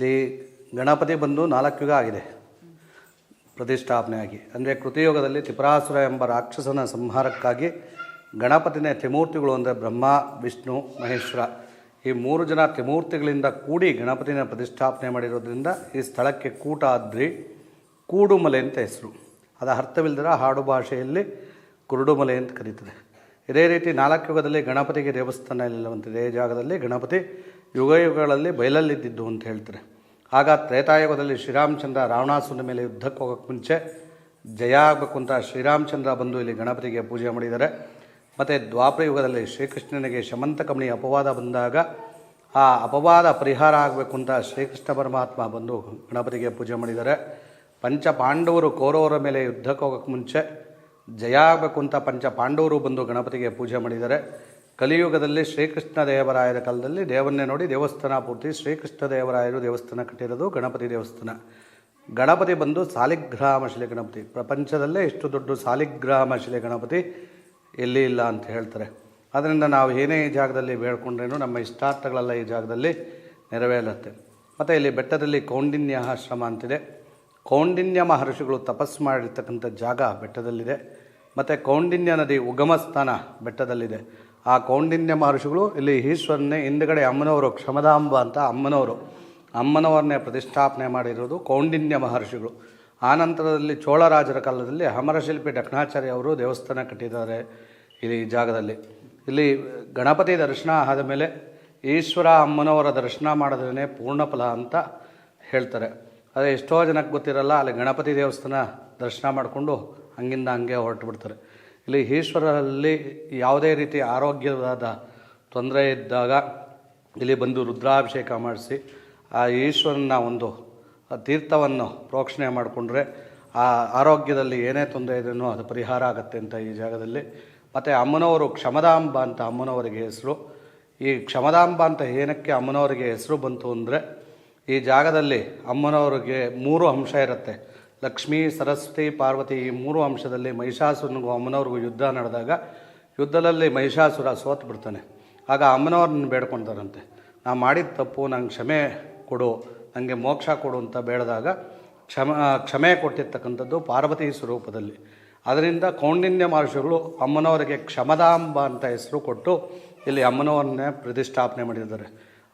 ಇಲ್ಲಿ ಗಣಪತಿ ಬಂದು ನಾಲ್ಕು ಯುಗ ಆಗಿದೆ. ಪ್ರತಿಷ್ಠಾಪನೆಯಾಗಿ. ಅಂದರೆ ಕೃತಿಯುಗದಲ್ಲಿ ತ್ರಿಪುರಾಸುರ ಎಂಬ ರಾಕ್ಷಸನ ಸಂಹಾರಕ್ಕಾಗಿ ಗಣಪತಿನ ತ್ರಿಮೂರ್ತಿಗಳು ಅಂದರೆ ಬ್ರಹ್ಮ, ವಿಷ್ಣು, ಮಹೇಶ್ವರ. ಈ ಮೂರು ಜನ ತ್ರಿಮೂರ್ತಿಗಳಿಂದ ಕೂಡಿ ಗಣಪತಿನ ಪ್ರತಿಷ್ಠಾಪನೆ ಮಾಡಿರೋದ್ರಿಂದ ಈ ಸ್ಥಳಕ್ಕೆ ಕೂಟಾದ್ರಿ ಕೂಡುಮಲೆ ಅಂತ ಹೆಸರು. ಅದು ಅರ್ಥವಿಲ್ಲದರ ಹಾಡು ಭಾಷೆಯಲ್ಲಿ ಕುರುಡುಮಲೆ ಅಂತ ಕರೀತದೆ. ಇದೇ ರೀತಿ ನಾಲ್ಕು ಯುಗದಲ್ಲಿ ಗಣಪತಿಗೆ ದೇವಸ್ಥಾನ ಇಲ್ಲವಂತಿದೆ ಈ ಜಾಗದಲ್ಲಿ ಗಣಪತಿ ಯುಗ ಯುಗಗಳಲ್ಲಿ ಬಯಲಲ್ಲಿದ್ದಿದ್ದು ಅಂತ ಹೇಳ್ತಾರೆ. ಆಗ ತ್ರೇತಾಯುಗದಲ್ಲಿ ಶ್ರೀರಾಮಚಂದ್ರ ರಾವಣಾಸುರನ ಮೇಲೆ ಯುದ್ಧಕ್ಕೆ ಹೋಗೋಕ್ಕೆ ಮುಂಚೆ ಜಯ ಆಗಬೇಕು ಅಂತ ಶ್ರೀರಾಮಚಂದ್ರ ಬಂದು ಇಲ್ಲಿ ಗಣಪತಿಗೆ ಪೂಜೆ ಮಾಡಿದ್ದಾರೆ. ಮತ್ತು ದ್ವಾಪರ ಯುಗದಲ್ಲಿ ಶ್ರೀಕೃಷ್ಣನಿಗೆ ಶಮಂತಕಮಣಿ ಅಪವಾದ ಬಂದಾಗ ಆ ಅಪವಾದ ಪರಿಹಾರ ಆಗಬೇಕು ಅಂತ ಶ್ರೀಕೃಷ್ಣ ಪರಮಾತ್ಮ ಬಂದು ಗಣಪತಿಗೆ ಪೂಜೆ ಮಾಡಿದ್ದಾರೆ. ಪಂಚ ಪಾಂಡವರು ಕೌರವರ ಮೇಲೆ ಯುದ್ಧಕ್ಕೆ ಹೋಗೋಕ್ಕೆ ಮುಂಚೆ ಜಯ ಆಗಬೇಕು ಅಂತ ಪಂಚ ಪಾಂಡವರು ಬಂದು ಗಣಪತಿಗೆ ಪೂಜೆ ಮಾಡಿದ್ದಾರೆ. ಕಲಿಯುಗದಲ್ಲಿ ಶ್ರೀಕೃಷ್ಣ ದೇವರಾಯರ ಕಾಲದಲ್ಲಿ ದೇವನ್ನೇ ನೋಡಿ ದೇವಸ್ಥಾನ ಪೂರ್ತಿ ಶ್ರೀಕೃಷ್ಣ ದೇವರಾಯರು ದೇವಸ್ಥಾನ ಕಟ್ಟಿರೋದು ಗಣಪತಿ ದೇವಸ್ಥಾನ. ಗಣಪತಿ ಬಂದು ಸಾಲಿಗ್ರಾಮ ಶಿಲೆ ಗಣಪತಿ. ಪ್ರಪಂಚದಲ್ಲೇ ಇಷ್ಟು ದೊಡ್ಡ ಸಾಲಿಗ್ರಾಮ ಶಿಲೆ ಗಣಪತಿ ಎಲ್ಲಿ ಇಲ್ಲ ಅಂತ ಹೇಳ್ತಾರೆ. ಅದರಿಂದ ನಾವು ಏನೇ ಈ ಜಾಗದಲ್ಲಿ ಬೇಡ್ಕೊಂಡ್ರೇನು ನಮ್ಮ ಇಷ್ಟಾರ್ಥಗಳೆಲ್ಲ ಈ ಜಾಗದಲ್ಲಿ ನೆರವೇರುತ್ತೆ. ಮತ್ತು ಇಲ್ಲಿ ಬೆಟ್ಟದಲ್ಲಿ ಕೌಂಡಿನ್ಯ ಆಶ್ರಮ ಅಂತಿದೆ. ಕೌಂಡಿನ್ಯ ಮಹರ್ಷಿಗಳು ತಪಸ್ಸು ಮಾಡಿರ್ತಕ್ಕಂಥ ಜಾಗ ಬೆಟ್ಟದಲ್ಲಿದೆ. ಮತ್ತು ಕೌಂಡಿನ್ಯ ನದಿ ಉಗಮ ಸ್ಥಾನ ಬೆಟ್ಟದಲ್ಲಿದೆ. ಆ ಕೌಂಡಿನ್ಯ ಮಹರ್ಷಿಗಳು ಇಲ್ಲಿ ಈಶ್ವರನೇ ಹಿಂದ್ಗಡೆ ಅಮ್ಮನವರು, ಕ್ಷಮದಾಂಬ ಅಂತ ಅಮ್ಮನವರು, ಅಮ್ಮನವರನ್ನೇ ಪ್ರತಿಷ್ಠಾಪನೆ ಮಾಡಿರೋದು ಕೌಂಡಿನ್ಯ ಮಹರ್ಷಿಗಳು. ಆನಂತರದಲ್ಲಿ ಚೋಳರಾಜರ ಕಾಲದಲ್ಲಿ ಅಮರಶಿಲ್ಪಿ ಡಕ್ನಾಚಾರ್ಯ ಅವರು ದೇವಸ್ಥಾನ ಕಟ್ಟಿದ್ದಾರೆ ಇಲ್ಲಿ ಈ ಜಾಗದಲ್ಲಿ. ಇಲ್ಲಿ ಗಣಪತಿ ದರ್ಶನ ಆದ ಮೇಲೆ ಈಶ್ವರ ಅಮ್ಮನವರ ದರ್ಶನ ಮಾಡಿದ್ರೇ ಪೂರ್ಣ ಫಲ ಅಂತ ಹೇಳ್ತಾರೆ. ಅದೇ ಎಷ್ಟೋ ಜನಕ್ಕೆ ಗೊತ್ತಿರಲ್ಲ, ಅಲ್ಲಿ ಗಣಪತಿ ದೇವಸ್ಥಾನ ದರ್ಶನ ಮಾಡಿಕೊಂಡು ಹಂಗಿಂದ ಹಂಗೆ ಹೊರಟು ಬಿಡ್ತಾರೆ. ಇಲ್ಲಿ ಈಶ್ವರರಲ್ಲಿ ಯಾವುದೇ ರೀತಿ ಆರೋಗ್ಯವಾದ ತೊಂದರೆ ಇದ್ದಾಗ ಇಲ್ಲಿ ಬಂದು ರುದ್ರಾಭಿಷೇಕ ಮಾಡಿಸಿ ಆ ಈಶ್ವರನ ಒಂದು ತೀರ್ಥವನ್ನು ಪ್ರೋಕ್ಷಣೆ ಮಾಡಿಕೊಂಡ್ರೆ ಆ ಆರೋಗ್ಯದಲ್ಲಿ ಏನೇ ತೊಂದರೆ ಇದೆಯೋ ಅದು ಪರಿಹಾರ ಆಗುತ್ತೆ ಅಂತ ಈ ಜಾಗದಲ್ಲಿ. ಮತ್ತು ಅಮ್ಮನವರು ಕ್ಷಮದಾಂಬ ಅಂತ ಅಮ್ಮನವರಿಗೆ ಹೆಸರು. ಈ ಕ್ಷಮದಾಂಬ ಅಂತ ಏನಕ್ಕೆ ಅಮ್ಮನವರಿಗೆ ಹೆಸರು ಬಂತು ಅಂದರೆ ಈ ಜಾಗದಲ್ಲಿ ಅಮ್ಮನವರಿಗೆ ಮೂರು ಅಂಶ ಇರುತ್ತೆ. ಲಕ್ಷ್ಮೀ, ಸರಸ್ವತಿ, ಪಾರ್ವತಿ ಈ ಮೂರು ಅಂಶದಲ್ಲಿ ಮಹಿಷಾಸುರನಿಗೂ ಅಮ್ಮನವ್ರಿಗೂ ಯುದ್ಧ ನಡೆದಾಗ ಯುದ್ಧದಲ್ಲಿ ಮಹಿಷಾಸುರ ಸೋತು ಬಿಡ್ತಾನೆ. ಆಗ ಅಮ್ಮನವ್ರನ್ನ ಬೇಡ್ಕೊಳ್ತಾರಂತೆ ನಾ ಮಾಡಿದ ತಪ್ಪು, ನಂಗೆ ಕ್ಷಮೆ ಕೊಡು ನನಗೆ ಮೋಕ್ಷ ಕೊಡು ಅಂತ ಬೇಡಿದಾಗ ಕ್ಷಮ ಕ್ಷಮೆ ಕೊಟ್ಟಿರ್ತಕ್ಕಂಥದ್ದು ಪಾರ್ವತಿ ಸ್ವರೂಪದಲ್ಲಿ. ಅದರಿಂದ ಕೌಂಡಿನ್ಯ ಮಹರ್ಷಿಗಳು ಅಮ್ಮನವರಿಗೆ ಕ್ಷಮದಾಂಬ ಅಂತ ಹೆಸರು ಕೊಟ್ಟು ಇಲ್ಲಿ ಅಮ್ಮನವರನ್ನೇ ಪ್ರತಿಷ್ಠಾಪನೆ ಮಾಡಿದ್ದಾರೆ.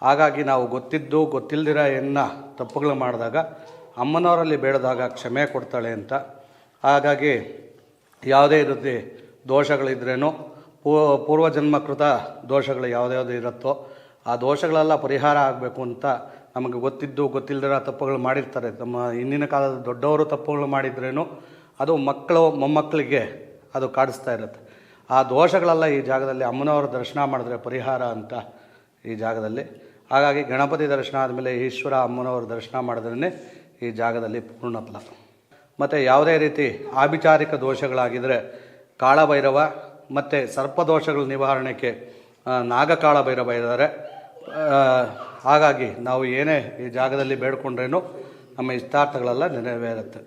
ಹಾಗಾಗಿ ನಾವು ಗೊತ್ತಿದ್ದು ಗೊತ್ತಿಲ್ಲದಿರ ಎನ್ನ ತಪ್ಪುಗಳು ಮಾಡಿದಾಗ ಅಮ್ಮನವರಲ್ಲಿ ಬೇಡದಾಗ ಕ್ಷಮೆ ಕೊಡ್ತಾಳೆ ಅಂತ. ಹಾಗಾಗಿ ಯಾವುದೇ ರೀತಿ ದೋಷಗಳಿದ್ರೇನೋ ಪೂರ್ವಜನ್ಮಕೃತ ದೋಷಗಳು ಯಾವುದ್ಯಾವುದು ಇರುತ್ತೋ ಆ ದೋಷಗಳೆಲ್ಲ ಪರಿಹಾರ ಆಗಬೇಕು ಅಂತ ನಮಗೆ ಗೊತ್ತಿದ್ದು ಗೊತ್ತಿಲ್ಲದಿರೋ ತಪ್ಪುಗಳು ಮಾಡಿರ್ತಾರೆ. ನಮ್ಮ ಹಿಂದಿನ ಕಾಲದ ದೊಡ್ಡವರು ತಪ್ಪುಗಳು ಮಾಡಿದ್ರೇನು ಅದು ಮಕ್ಕಳು, ಮೊಮ್ಮಕ್ಕಳಿಗೆ ಅದು ಕಾಡಿಸ್ತಾ ಇರುತ್ತೆ. ಆ ದೋಷಗಳೆಲ್ಲ ಈ ಜಾಗದಲ್ಲಿ ಅಮ್ಮನವರ ದರ್ಶನ ಮಾಡಿದ್ರೆ ಪರಿಹಾರ ಅಂತ ಈ ಜಾಗದಲ್ಲಿ. ಹಾಗಾಗಿ ಗಣಪತಿ ದರ್ಶನ ಆದಮೇಲೆ ಈಶ್ವರ ಅಮ್ಮನವರ ದರ್ಶನ ಮಾಡಿದ್ರೇ ಈ ಜಾಗದಲ್ಲಿ ಪೂರ್ಣ ಫಲ. ಮತ್ತು ಯಾವುದೇ ರೀತಿ ಆಭಿಚಾರಿಕ ದೋಷಗಳಾಗಿದ್ದರೆ ಕಾಳಭೈರವ ಮತ್ತು ಸರ್ಪದೋಷಗಳ ನಿವಾರಣೆಗೆ ನಾಗಕಾಳ ಭೈರವ ಇದ್ದಾರೆ. ಹಾಗಾಗಿ ನಾವು ಏನೇ ಈ ಜಾಗದಲ್ಲಿ ಬೇಡ್ಕೊಂಡ್ರೇನು ನಮ್ಮ ಇಷ್ಟಾರ್ಥಗಳೆಲ್ಲ ನೆರವೇರುತ್ತೆ.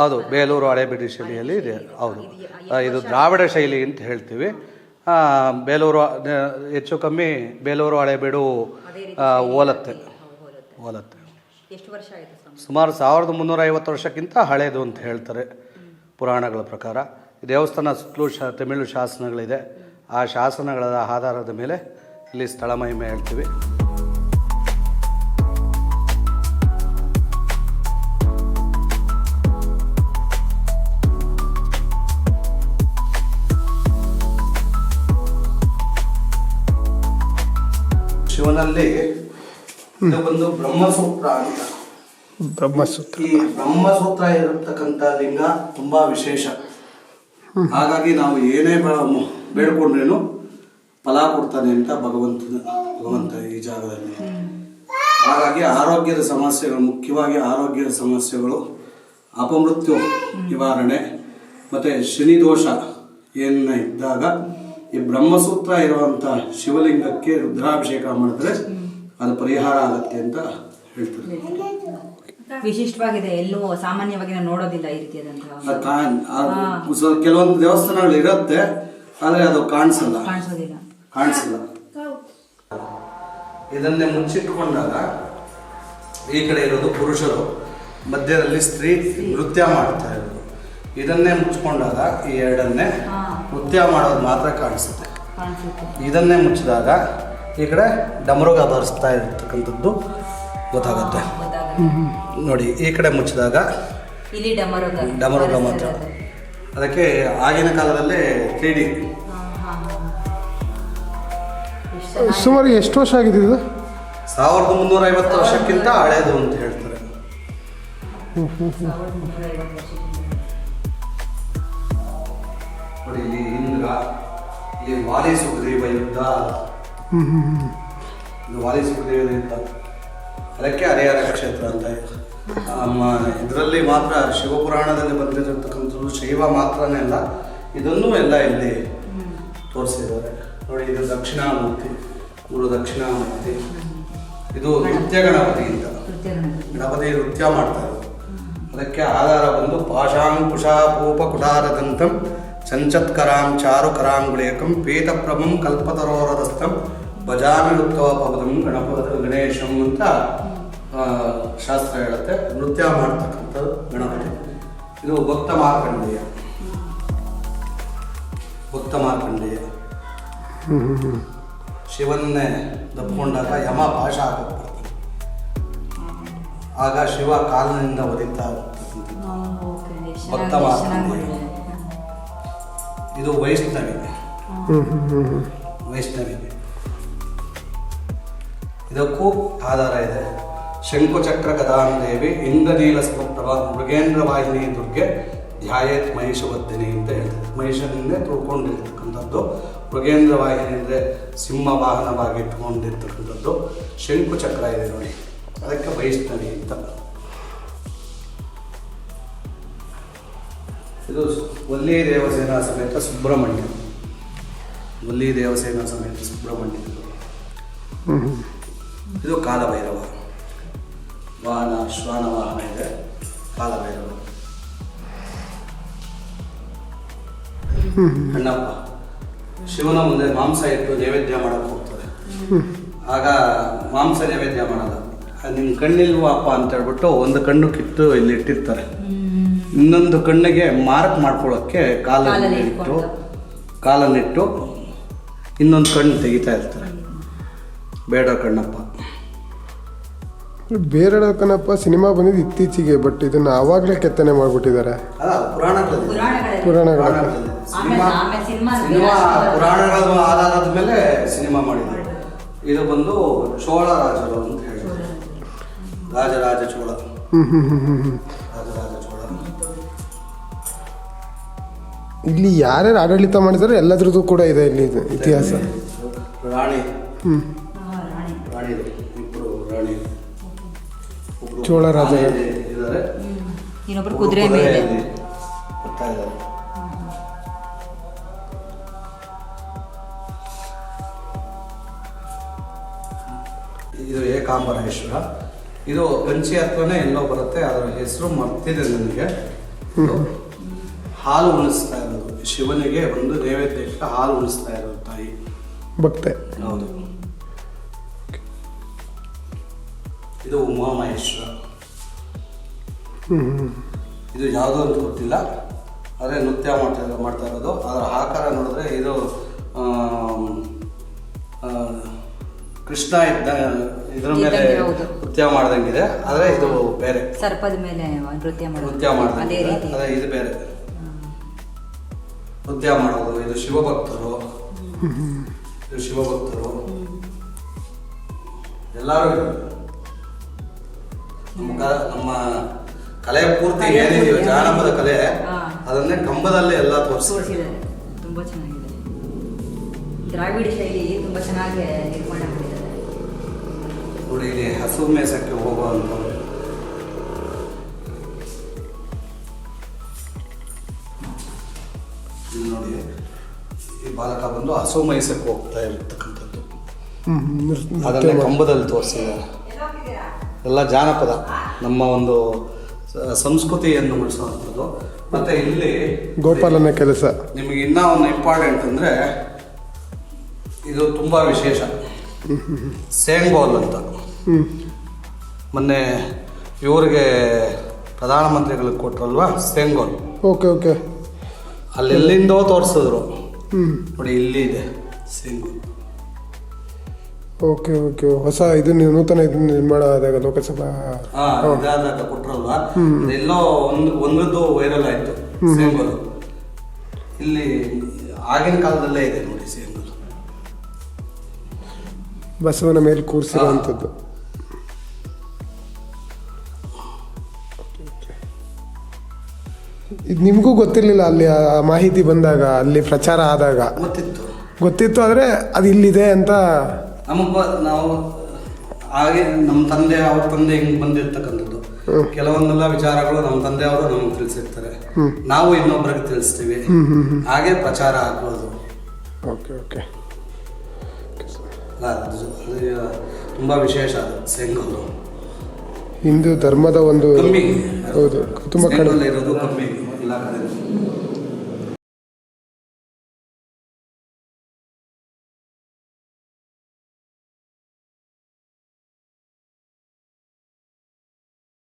ಹೌದು ಬೇಲೂರು ಹಳೆಬೀಡು ಶೈಲಿಯಲ್ಲಿ ಇದೆ. ಹೌದು. ಇದು ದ್ರಾವಿಡ ಶೈಲಿ ಅಂತ ಹೇಳ್ತೀವಿ. ಬೇಲೂರು ಹೆಚ್ಚು ಕಮ್ಮಿ ಬೇಲೂರು ಹಳೆಬೀಡು ಓಲತ್ತೆ ಓಲತ್ತೆ ಎಷ್ಟು ವರ್ಷ ಆಯಿತು ಸುಮಾರು ಸಾವಿರದ ಮುನ್ನೂರ ಐವತ್ತು ವರ್ಷಕ್ಕಿಂತ ಹಳೇದು ಅಂತ ಹೇಳ್ತಾರೆ ಪುರಾಣಗಳ ಪ್ರಕಾರ. ದೇವಸ್ಥಾನ ಸುತ್ತಲೂ ಶ ತಮಿಳು ಶಾಸನಗಳಿದೆ. ಆ ಶಾಸನಗಳ ಆಧಾರದ ಮೇಲೆ ಇಲ್ಲಿ ಸ್ಥಳ ಮಹಿಮೆ ಹೇಳ್ತೀವಿ. ಶಿವನಲ್ಲಿ ಇದು ಬಂದು ಬ್ರಹ್ಮಸೂತ್ರ ಅಂತ. ಬ್ರಹ್ಮಸೂತ್ರ. ಈ ಬ್ರಹ್ಮಸೂತ್ರ ಇರತಕ್ಕಂತ ಲಿಂಗ ತುಂಬಾ ವಿಶೇಷ. ಹಾಗಾಗಿ ನಾವು ಏನೇ ಬೇಡ್ಕೊಂಡ್ರೇನು ಫಲ ಕೊಡ್ತಾನೆ ಅಂತ ಭಗವಂತನ ಭಗವಂತ ಈ ಜಾಗದಲ್ಲಿ. ಹಾಗಾಗಿ ಆರೋಗ್ಯದ ಸಮಸ್ಯೆಗಳು ಮುಖ್ಯವಾಗಿ ಆರೋಗ್ಯದ ಸಮಸ್ಯೆಗಳು ಅಪಮೃತ್ಯು ನಿವಾರಣೆ ಮತ್ತೆ ಶನಿ ದೋಷ ಏನ ಇದ್ದಾಗ ಈ ಬ್ರಹ್ಮಸೂತ್ರ ಇರುವಂತ ಶಿವಲಿಂಗಕ್ಕೆ ರುದ್ರಾಭಿಷೇಕ ಮಾಡಿದ್ರೆ ಅದು ಪರಿಹಾರ ಆಗತ್ತೆ ಅಂತ ಹೇಳ್ತಾರೆ. ವಿಶಿಷ್ಟವಾಗಿದೆ. ಎಲ್ಲೂ ಸಾಮಾನ್ಯವಾಗಿ ನೋಡೋದಿಲ್ಲ ಈ ರೀತಿಯಾದಂತಹ ಕೆಲವೊಂದು ದೇವಸ್ಥಾನಗಳು ಇರುತ್ತೆ ಆದರೆ ಅದು ಕಾಣಿಸಲ್ಲ. ಕಾಣಿಸೋದಿಲ್ಲ. ಕಾಣಿಸಲ್ಲ. ಇದನ್ನೇ ಮುಂಚಿಟ್ಕೊಂಡಾಗ ಈ ಕಡೆ ಇರೋದು ಪುರುಷರು. ಮಧ್ಯದಲ್ಲಿ ಸ್ತ್ರೀ ನೃತ್ಯ ಮಾಡ್ತಾ ಇರೋದು. ಇದನ್ನೇ ಮುಚ್ಕೊಂಡಾಗ ಈ ಎರಡನ್ನೇ. ನೃತ್ಯ ಮಾಡೋದು ಮಾತ್ರ ಕಾಣಿಸುತ್ತೆ. ಕಾಣಿಸುತ್ತೆ. ಇದನ್ನೇ ಮುಚ್ಚಿದಾಗ ಈ ಕಡೆ ಡಮರುಗ ಬಾರಿಸ್ತಾ ಇರ್ತಕ್ಕಂಥದ್ದು ಗೊತ್ತಾಗುತ್ತೆ. ನೋಡಿ ಈ ಕಡೆ ಮುಚ್ಚಿದಾಗ ಇಲ್ಲಿ ಡಮರುಗ. ಡಮರುಗ ಮಾತ್ರ. ಅದಕ್ಕೆ ಆಗಿನ ಕಾಲದಲ್ಲಿ ತ್ರೀ ಡಿ ಸುಮಾರು ಎಷ್ಟು ವರ್ಷ ಆಗಿದೆ ಇದು? ಸಾವಿರದ ಮುನ್ನೂರ ಐವತ್ತು ವರ್ಷಕ್ಕಿಂತ ಹಳೆಯದು ಅಂತ ಹೇಳ್ತಾರೆ. ನೋಡಿ ಇಲ್ಲಿ ಇಂದ್ರ ಇಲ್ಲಿ ವಾಲಿ ಸುಖದೇವ ಯುದ್ಧ. ವಾಲಿ ಸುಖದೇವ ಯುದ್ಧ. ಅದಕ್ಕೆ ಹರಿಹರ ಕ್ಷೇತ್ರ ಅಂತ ಇದರಲ್ಲಿ ಮಾತ್ರ ಶಿವಪುರಾಣದಲ್ಲಿ ಬಂದಿರತಕ್ಕಂಥದ್ದು ಶೈವ ಮಾತ್ರನೇ ಅಲ್ಲ, ಇದನ್ನು ಎಲ್ಲ ಇಲ್ಲಿ ತೋರಿಸಿದ್ದಾರೆ. ನೋಡಿ, ಇದು ದಕ್ಷಿಣಾಮೂರ್ತಿ ಗುರು ದಕ್ಷಿಣಾಮೂರ್ತಿ. ಇದು ನೃತ್ಯ ಗಣಪತಿ ಅಂತ. ಗಣಪತಿ ನೃತ್ಯ ಮಾಡ್ತಾರೆ ಅದಕ್ಕೆ ಆಧಾರ ಬಂದು ಪಾಶಾಂಕುಶಾಪೂಪ ಕುಟಾರದಂತಂ ಚಂಚತ್ಕರಾಂ ಚಾರುಕರಾಂಗುಳೇಕಂ ಪೀತಪ್ರಭಂ ಕಲ್ಪತರೋರದಸ್ತಂ ಭಜಾಮಿ ಉತ್ತವಪದಂ ಗಣಪತಿ ಗಣೇಶಂ ಅಂತ ಶಾಸ್ತ್ರ ಹೇಳುತ್ತೆ. ನೃತ್ಯ ಮಾಡ್ತಕ್ಕಂಥದ್ದು ಗಣಪತಿ. ಇದು ಭಕ್ತ ಮಾರ್ಕಂಡೇಯ. ಭಕ್ತ ಮಾರ್ಕಂಡೇಯ. ಶಿವನ್ನೇ ದಪ್ಕೊಂಡಾಗ ಯಮ ಪಾಶ ಆಗುತ್ತೆ. ಬರ್ತಾನೆ ಆಗ ಶಿವ ಕಾಲಿನಿಂದ ಒದಿತಾ ಭಕ್ತ ಮಾರ್ಕಂಡೇಯ. ಇದು ವೈಷ್ಣವಿದೆ ವೈಷ್ಣವಿದೆ ಇದಕ್ಕೂ ಆಧಾರ ಇದೆ. ಶಂಕುಚಕ್ರ ಗದಾಂ ದೇವಿ ಇಂದ್ರನೀಲ ಸಮಪ್ರಭ ಮೃಗೇಂದ್ರ ವಾಹಿನಿ ದುರ್ಗೆ, ಧ್ಯಾಯೇತ್ ಮಹಿಷವರ್ಧಿನಿ ಅಂತ ಹೇಳ್ತಾರೆ. ಮಹಿಷನಿಂದ ತುಳ್ಕೊಂಡಿರ್ತಕ್ಕಂಥದ್ದು, ಮೃಗೇಂದ್ರ ವಾಹಿನಿ ಅಂದರೆ ಸಿಂಹ ವಾಹನವಾಗಿ ಇಟ್ಕೊಂಡಿರ್ತಕ್ಕಂಥದ್ದು ಶಂಕುಚಕ್ರ ಇದೆ ನೋಡಿ. ಅದಕ್ಕೆ ವೈಷ್ಣವಿ ಅಂತ. ಇದು ಒಲ್ಲಿ ದೇವಸೇನಾ ಸಮೇತ ಸುಬ್ರಹ್ಮಣ್ಯ. ಒಲ್ಲಿ ದೇವಸೇನಾ ಸಮೇತ ಸುಬ್ರಹ್ಮಣ್ಯ ಇದು. ಕಾಲಭೈರವ. ವಾಹನ ಶ್ವಾನ ವಾಹನ ಇದೆ. ಕಾಲಭೈರವ. ಅಣ್ಣಪ್ಪ ಶಿವನ ಮುಂದೆ ಮಾಂಸ ಇಟ್ಟು ನೈವೇದ್ಯ ಮಾಡಕ್ಕೆ ಹೋಗ್ತದೆ. ಆಗ ಮಾಂಸ ನೈವೇದ್ಯ ಮಾಡಲ್ಲ. ನಿಮ್ಮ ಕಣ್ಣಿಲ್ವಪ್ಪ ಅಂತ ಹೇಳ್ಬಿಟ್ಟು ಒಂದು ಕಣ್ಣು ಕಿತ್ತು ಇಲ್ಲಿ ಇಟ್ಟಿರ್ತಾರೆ. ಇನ್ನೊಂದು ಕಣ್ಣಿಗೆ ಮಾರ್ಕ್ ಮಾಡ್ಕೊಳ್ಳೋಕ್ಕೆ ಕಾಲನ್ನಿಟ್ಟು ಕಾಲಲ್ಲಿ ಇಟ್ಟು. ಕಾಲನ್ನಿಟ್ಟು ಇನ್ನೊಂದು ಕಣ್ಣು ತೆಗಿತಾ ಇರ್ತಾರೆ. ಬೇಡ ಕಣ್ಣಪ್ಪ. ಬೇರೆ ಕಣಪ್ಪ ಸಿನಿಮಾ ಬಂದಿದ್ದು ಇತ್ತೀಚೆಗೆ ಬಟ್ ಇದನ್ನ ಆವಾಗಲೇ ಕೆತ್ತನೆ ಮಾಡಿಬಿಟ್ಟಿದ್ದಾರೆ. ಅಲ್ಲ ಪುರಾಣಗಳಲ್ಲಿ. ಪುರಾಣಗಳಲ್ಲಿ. ಪುರಾಣಗಳು ಪುರಾಣಗಳಲ್ಲಿ. ಸಿನಿಮಾ ಆಮೇಲೆ- ಆಮೇಲೆ ಸಿನಿಮಾ ಸಿನಿಮಾ ಬೇರೆ ಆಧಾರದ ಮೇಲೆ ಸಿನಿಮಾ ಮಾಡಿದ್ದಾರೆ ಇದು ಬಂದು ಚೋಳ ರಾಜರು ಅಂತ ಹೇಳಿದ್ರು. ರಾಜರಾಜ ಚೋಳ. ಹ್ಮ್ ಹ್ಮ್ ಹ್ಮ್ ಹ್ಮ್. ಇಲ್ಲಿ ಯಾರ್ಯಾರು ಆಡಳಿತ ಮಾಡಿದಾರೆ ಎಲ್ಲದ್ರದ್ದು ಕೂಡ ಇದೆ ಇಲ್ಲಿ ಇದು ಇತಿಹಾಸ. ರಾಣಿ. ಹ್ಮ್ ಹಾ, ರಾಣಿ. ಒಬ್ರು ಚೋಳ ರಾಜ. ಆನೆ ಇದ್ದಾರೆ ಇನ್ನೊಬ್ರು ಒಬ್ರು ಕುದುರೆ ಮೇಲೆ ಕುದುರೆಯಲ್ಲಿ ಬರ್ತಾ ಇದ್ದಾರೆ. ಇದು ಏಕಾಂಬರೇಶ್ವರ. ಇದು ಕಂಚಿ ಹತ್ರನೇ ಎಲ್ಲೋ ಬರುತ್ತೆ ಅದರ ಹೆಸರು ಮರ್ತಿದೆ ನನಗೆ. ಹಾಲು ಉಣಿಸ್ತಾ ಇರೋದು. ಶಿವನಿಗೆ ಒಂದು ನೈವೇದ್ಯಕ್ಕೆ ಹಾಲು ಉಣಿಸ್ತಾ ಇರೋದು ತಾಯಿ. ಭಕ್ತೆ. ಹೌದು. ಇದು ಉಮಾಮಹೇಶ್ವರ ಇದು ಯಾವುದೋ ಅಂತ ಗೊತ್ತಿಲ್ಲ. ಆದರೆ ನೃತ್ಯ ಮಾಡ್ತಾ ಮಾಡ್ತಾ ಇರೋದು. ಅದರ ಆಕಾರ ನೋಡಿದ್ರೆ ಇದು ಕೃಷ್ಣ ಇದ್ದ ಇದ್ರ ಮೇಲೆ ನೃತ್ಯ ಮಾಡ್ದಂಗಿದೆ. ಆದರೆ ಇದು ಬೇರೆ. ಸರ್ಪದ ಮೇಲೆ ನೃತ್ಯ ನೃತ್ಯ ಅದೇ ಮಾಡ್ದಂಗಿದೆ ರೀತಿ. ಅದೇ ಇದು ಬೇರೆ. ನೃತ್ಯ ಮಾಡೋದು ಇದು ಶಿವಭಕ್ತರು. ಇದು ಶಿವಭಕ್ತರು. ಎಲ್ಲರೂ. ನಮ್ಮ ನಮ್ಮ ಕಲೆ ಪೂರ್ತಿ ಏನಿದೆಯೋ ಜಾನಪದ ಕಲೆ. ಅದನ್ನೇ ಕಂಬದಲ್ಲೇ ಎಲ್ಲ ತೋರಿಸಿದ್ದಾರೆ ತುಂಬಾ ಚೆನ್ನಾಗಿದೆ. ದ್ರಾವಿಡ ಶೈಲಿ ತುಂಬಾ ಚೆನ್ನಾಗಿ ನಿರ್ಮಾಣ ಮಾಡಿದ್ದಾರೆ. ನೋಡಿ ಇಲ್ಲಿ ಹಸು ಮೇಸಕ್ಕೆ ಹೋಗುವಂಥವ್ರು. ನೋಡಿ ಈ ಬಾಲಕ ಬಂದು ಹಸು ಮೈಸಕ್ಕೆ ಹೋಗ್ತಾ ಇರ್ತಕ್ಕಂಥದ್ದು. ಅದನ್ನೇ ಕಂಬದಲ್ಲಿ ತೋರಿಸಿದ್ದಾರೆ. ಎಲ್ಲ ಜಾನಪದ ನಮ್ಮ ಒಂದು ಸಂಸ್ಕೃತಿಯನ್ನು ಉಳಿಸುವಂಥದ್ದು. ಮತ್ತೆ ಇಲ್ಲಿ ಗೋಪಾಲನ ಕೆಲಸ. ನಿಮಗೆ ಇನ್ನೂ ಒಂದು ಇಂಪಾರ್ಟೆಂಟ್ ಅಂದರೆ ಇದು ತುಂಬ ವಿಶೇಷ. ಸೇಂಗೋಲ್ ಅಂತ. ಮೊನ್ನೆ ಇವ್ರಿಗೆ ಪ್ರಧಾನಮಂತ್ರಿಗಳಿಗೆ ಕೊಟ್ರಲ್ವಾ ಸೇಂಗೋಲ್ ಓಕೆ ಓಕೆ. ಅಲ್ಲಿ ಎಲ್ಲಿಂದೋ ತೋರಿಸಿದ್ರು. ನೋಡಿ ಇಲ್ಲಿ ಇದೆ ಸಿಂಗ್. Okay okay. ಹೊಸ ಇದು ನೀವು ನೂತನ ಇದು ನಿರ್ಮಾಣ ಆದಾಗ ಲೋಕಸಭಾ ಇದಾದಾಗ ಕೊಟ್ರಲ್ವಾ? ಎಲ್ಲೋ ಒಂದು ಒಂದದ್ದು ವೈರಲ್ ಆಯ್ತು ಸಿಂಗಲ್ ಇಲ್ಲಿ ಆಗಿನ ಕಾಲದಲ್ಲೇ ಇದೆ ನೋಡಿ ಸಿಂಗಲ್ ಬಸವನ ಮೇಲೆ ಕೂರಿಸಿರುವಂಥದ್ದು. ಇದು ನಿಮಗೂ ಗೊತ್ತಿರಲಿಲ್ಲ ಅಲ್ಲಿ ಆ ಮಾಹಿತಿ ಬಂದಾಗ ಅಲ್ಲಿ ಪ್ರಚಾರ ಆದಾಗ? ಗೊತ್ತಿತ್ತು. ಗೊತ್ತಿತ್ತು ಆದರೆ ಅದು ಇಲ್ಲಿದೆ ಅಂತ? ನಮಗ್ ನಾವು ಹಾಗೆ ನಮ್ಮ ತಂದೆ ಅವ್ರ ತಂದೆ ಹಿಂಗೆ ಬಂದಿರ್ತಕ್ಕಂಥದ್ದು. ಕೆಲವೊಂದೆಲ್ಲ ವಿಚಾರಗಳು ನಮ್ಮ ತಂದೆ ಅವರು ನಮಗೆ ತಿಳಿಸಿರ್ತಾರೆ. ನಾವು ಇನ್ನೊಬ್ಬರಿಗೆ ತಿಳಿಸ್ತೀವಿ. ಹಾಗೆ ಪ್ರಚಾರ ಆಗ್ಬೋದು ಓಕೆ ಓಕೆ. ಅಲ್ಲ, ಅದು ಅದು ತುಂಬಾ ವಿಶೇಷ ಅದು ಸೆಂಗೋಲು ಹಿಂದೂ ಧರ್ಮದ ಒಂದು ಹೌದು ತುಂಬ ಕಡಿಮೆ.